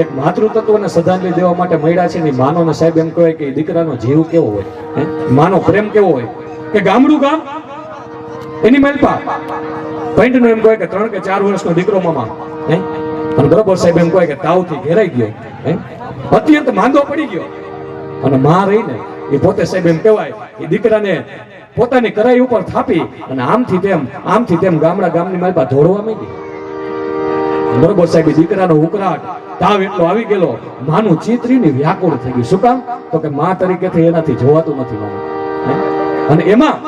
એક માતૃતત્વને શ્રદ્ધાંજલિ દેવા માટે મળ્યા છે ને સાહેબ એમ કહેવાય કે દીકરાનો જીવ કેવો હોય માનો પ્રેમ કેવો હોય? કે ગામડું ગામ? એની મલપા પેન્ટનું એમ કહે કે ત્રણ કે ચાર વર્ષનો દીકરો મામા અને બરોબર સાહેબ એમ કહે કે તાવથી ઘેરાઈ ગયો અત્યંત માંદો પડી ગયો. અને માં રહીને એ પોતે સાહેબ એમ કહેવાય એ દીકરાને પોતાની કરાઈ ઉપર થાપી અને આમથી તેમ આમથી તેમ ગામડા ગામની માલપા ધોળવા માંડી. બરોબર સાહેબ દીકરાનો ઉકળાટ તાવ એટલો આવી ગયેલો. માનું ચિત્રીની વ્યાકુળ થઈ ગઈ. શું કામ? તો કે માં તરીકેથી એનાથી જોવાતું નથી માનું. અને એમાં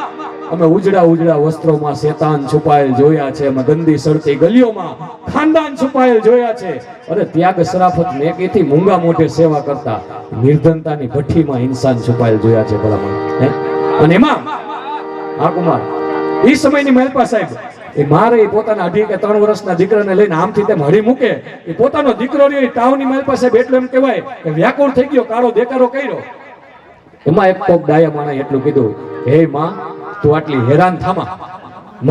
અમે ઉજળા ઉજળા વસ્ત્રોમાં શેતાન છુપાયેલ જોયા છે. અમે ગંદી સડતી ગલીઓમાં ખાનદાન છુપાયેલ જોયા છે. અરે ત્યાગ શરાફત નેકીથી મૂંગા મોઢે સેવા કરતા નિર્ધનતાની ભઠ્ઠીમાં ઇન્સાન છુપાયેલ જોયા છે ભલામણ. અને એમાં, હા કુમાર એ સમયની મહેલપા સાહેબ એ મારે એ પોતાના અઢી કે ત્રણ વર્ષના દીકરાને લઈને આમથી તેમ હળી મૂકે. એ પોતાનો દીકરો રહ્યો, એ મહેલપા સાહેબ એટલું એમ કહેવાય. કે વ્યાકુળ થઈ ગયો, કાળો દેકારો કર્યો. એમાં એક કોક ડાયા માણા એટલું કીધું, હે માં, તું આટલી હેરાન થામા.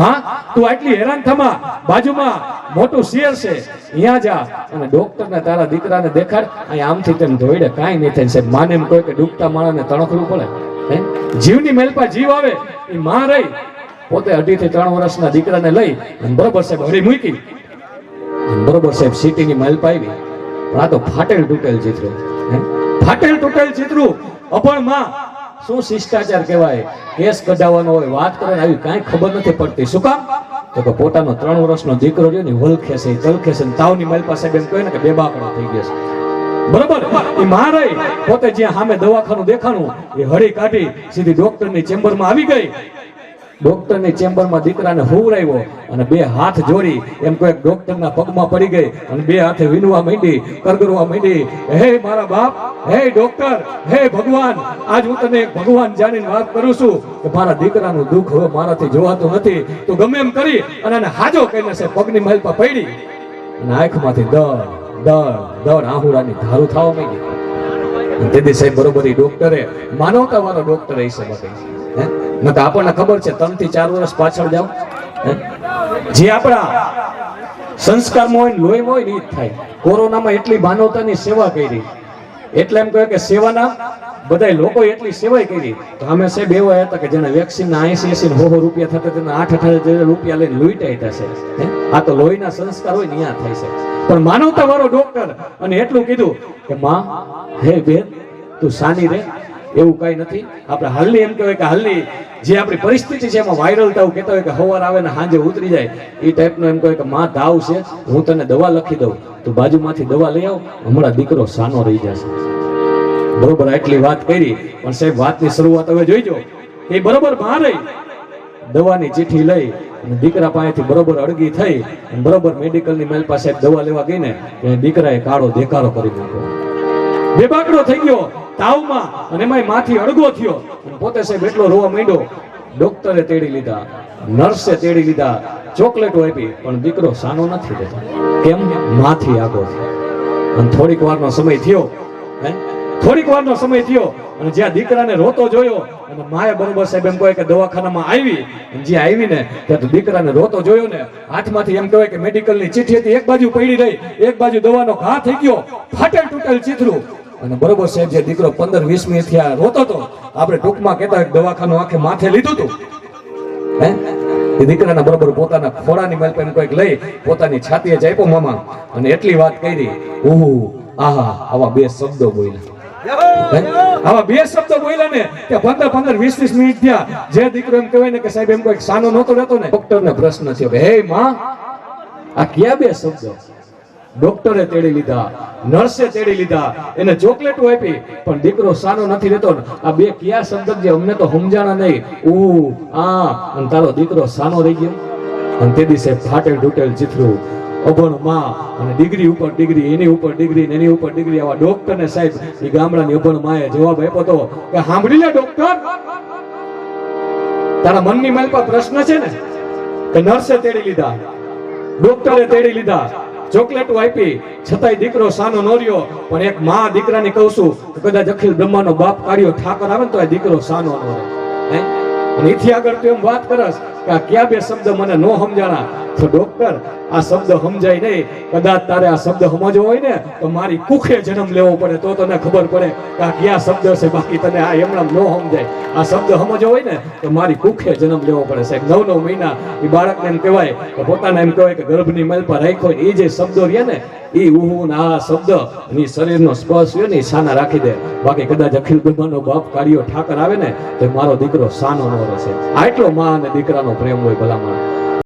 માં, તું આટલી હેરાન થામા. બાજુમાં મોટું શેર છે. અહીંયા જા અને ડોક્ટરને તારા દીકરાને દેખાડ. અહીં આમથી તેમ ધોઈડે કાંઈ નહીં થાય. સાહેબ, માને એમ કોઈ કે ડૂબતા માણસને તણખલું પડે. જીવની મેલપા જીવ આવે, એ માં રહી પોતે અઢી ત્રણ વર્ષના દીકરાને લઈ બરોબર સાહેબ હરી મૂકી. બરોબર સાહેબ સિટીની માલપા પાવી પણ આ તો ફાટેલ તૂટેલ ચિત્ર. ફાટેલ તૂટેલ ચિત્રું. અપણમાં શું શિષ્ટાચાર કહેવાય? કેસ કઢાવવાનો હોય, વાત કરે આવી કાંઈ ખબર નથી પડતી. શું કામ? તો કે પોતાનો ત્રણ વર્ષનો દીકરો રહ્યો ને વલખે છે તલખે છે તાવની માલ પાસે એમ કહે ને કે બેબાકડો થઈ ગયા છે. બરોબર? એ મારે પોતે જ્યાં સામે દવાખાનું દેખાણું, એ હળી કાઢી, સીધી ડોક્ટરની ચેમ્બરમાં આવી ગઈ. ડોક્ટરની ચેમ્બરમાં દીકરાને હુવરાવ્યો અને બે હાથ જોડી એમ કોઈ ડોક્ટરના પગમાં પડી ગઈ અને બે હાથે વિનવા માંડી, કરગરવા માંડી. હે મારા બાપ, હે ડોક્ટર, હે ભગવાન. આજ હું તને ભગવાન જાણીને વાત કરું છું કે મારા દીકરાનું દુઃખ હવે મારાથી જોવાતું નથી. તો ગમે એમ કરી અને એને હાજો કહીને છે, પગની મહેલ પર પડી. અને આંખમાંથી દળ દળ દળ આહુરાની ધારું થવા માંડી. દીદી સાહેબ બરોબર ડોક્ટરે માનવતા વાળો ડોક્ટર એ સમજ હે? નકર આપણને ખબર છે ત્રણથી ચાર વર્ષ પાછળ જાવ જે આપણા સંસ્કારમાં હોય લોહી હોય ને થાય. કોરોનામાં એટલી માનવતાની સેવા કરી. એટલે એમ કહે કે સેવાના બધા લોકો એટલી સેવાય કરી. તો અમે સાહેબ એવા હતા કે જેને વેક્સિન ના એસી એસી હો હો રૂપિયા થતા તેના આઠ આઠ હજાર રૂપિયા લઈને લૂંટાઈ થશે આ તો લોહીના સંસ્કાર હોય ત્યાં થાય છે. પણ માનવતા વાળો ડોક્ટર અને એટલું કીધું કે, માં, હે બેન, તું સાની રે એવું કઈ નથી. આપણે હાલની એમ કહેવાય કે હાલની જે આપણી પરિસ્થિતિ છે એમાં વાયરલ થવું કહેતા હોય કે હવાર આવે ને સાંજે ઉતરી જાય એ ટાઈપનો એમ કહેવાય કે માં તાવ છે, હું તને દવા લખી દઉં. તો બાજુમાંથી દવા લઈ આવ, હમણાં દીકરો સાનો રહી જશે. બરોબર, આટલી વાત કરી. પણ સાહેબ, વાતની શરૂઆત હવે જોઈજો. એ બરોબર બહાર રહી દવાની ચીઠી લઈ દીકરા પાસેથી બરોબર અડગી થઈ બરોબર મેડિકલની મેલ પાસે દવા લેવા ગઈ ને એ દીકરાએ કાળો દેખાડો કરી નાખ્યો. બેબાકડો થઈ ગયો. તાવમાં અને એમાંય માથી અડગો થયો. પોતે સાહેબ એટલો રોવા માંડ્યો. ડોક્ટરે તેડી લીધા, નર્સે તેડી લીધા, ચોકલેટો આપી, પણ દીકરો સાનો નથી રહેતો. કેમ? માથી આગો થયો. અને થોડીક વારનો સમય થયો. હે? થોડીક વારનો સમય થયો. અને જ્યાં દીકરાને રોતો જોયો, અને માએ બરોબર સાહેબ એમ કહે કે દવાખાનામાં આવી. જ્યાં આવી ને ત્યાં દીકરાને રોતો જોયો ને, હાથમાંથી એમ કહેવાય કે મેડિકલની ચીઠી હતી, એક બાજુ પડી રહી, એક બાજુ દવાનો ઘા થઈ ગયો ફાટેલ તૂટેલ ચીથરું. અને બરોબર સાહેબ, જે દીકરો પંદર, વીસ મિનિટ થયા રોતો હતો, આપણે ટૂંકમાં કહેતા દવાખાનું આખે માથે લીધું હતું. હે? એ દીકરાના બરોબર પોતાના ખોરાની મેલ પર કોઈક લઈ, પોતાની છાતીએ જ આપ્યો મામા, અને એટલી વાત કરી, ઉહુ, આહા, આવા બે શબ્દો બોલ્યા? આવા બે શબ્દો બોલ્યા ને કે પંદર પંદર, વીસ વીસ મિનિટ થયા. જે દીકરો એમ કહેવાય ને કે સાહેબ, એમ કોઈ સાનો નહોતો રહેતો ને ડોક્ટર ને પ્રશ્ન છે હે, માં, આ ક્યાં બે શબ્દો ડોક્ટરે તેડી લીધા, નર્સે તેડી લીધા, એને ચોકલેટો આપી, પણ દીકરો સાનો નથી રહેતો આ બે કયા શબ્દ જે અમને તો સમજાણા નહીં. ઉ આ, અને તારો દીકરો સાનો રહી ગયો. અને તે દિવસે ફાટેલ તૂટેલ ચિત્રું અભણમાં, અને ડિગ્રી ઉપર ડિગ્રી, એની ઉપર ડિગ્રી એની ઉપર ડિગ્રી. આવા ડોક્ટર ને સાહેબ એ ગામડાની અભણ માએ જવાબ આપ્યો તો, કે સાંભળી લે ડોક્ટર. તારા મનની મન પર પ્રશ્ન છે ને? કે નર્સે તેડી લીધા. ડોક્ટરે તેડી લીધા. ચોકલેટો આપી છતાંય દીકરો સાનો નો રહ્યો. પણ એક માં દીકરાને કહું છું કદાચ અખિલ બ્રહ્માનો બાપ કાઢ્યો ઠાકર આવે ને તો આ દીકરો સાનો ન રહે? અને એથી આગળ તો એમ વાત કરસ કે આ ક્યાં બે શબ્દ મને ન સમજાણા? તો ડોક્ટર આ શબ્દ સમજાય નહીં. કદાચ તારે આ શબ્દ સમજવો હોય ને, તો મારી કુખે જન્મ લેવો પડે, તો તને ખબર પડે કે આ કયા શબ્દ છે. બાકી તને આ એમણામ ન સમજાય. આ શબ્દ સમજવો હોય ને, તો મારી કુખે જન્મ લેવો પડે. સાહેબ, નવ નવ મહિના એ બાળકને એમ કહેવાય, કે પોતાને એમ કહેવાય કે ગર્ભની મેલ પર રાખ્યો એ જે શબ્દો રહ્યા ને એ હું ને આ શબ્દ અને શરીર શરીરનો સ્પર્શ હોય ને સાના રાખી દે. બાકી કદાચ અખિલ બ્રહ્માનો બાપ કાર્યો ઠાકર આવે ને તો મારો દીકરો સાનો નો રહેશે. આટલો માં અને દીકરાનો પ્રેમ હોય ભલામણ.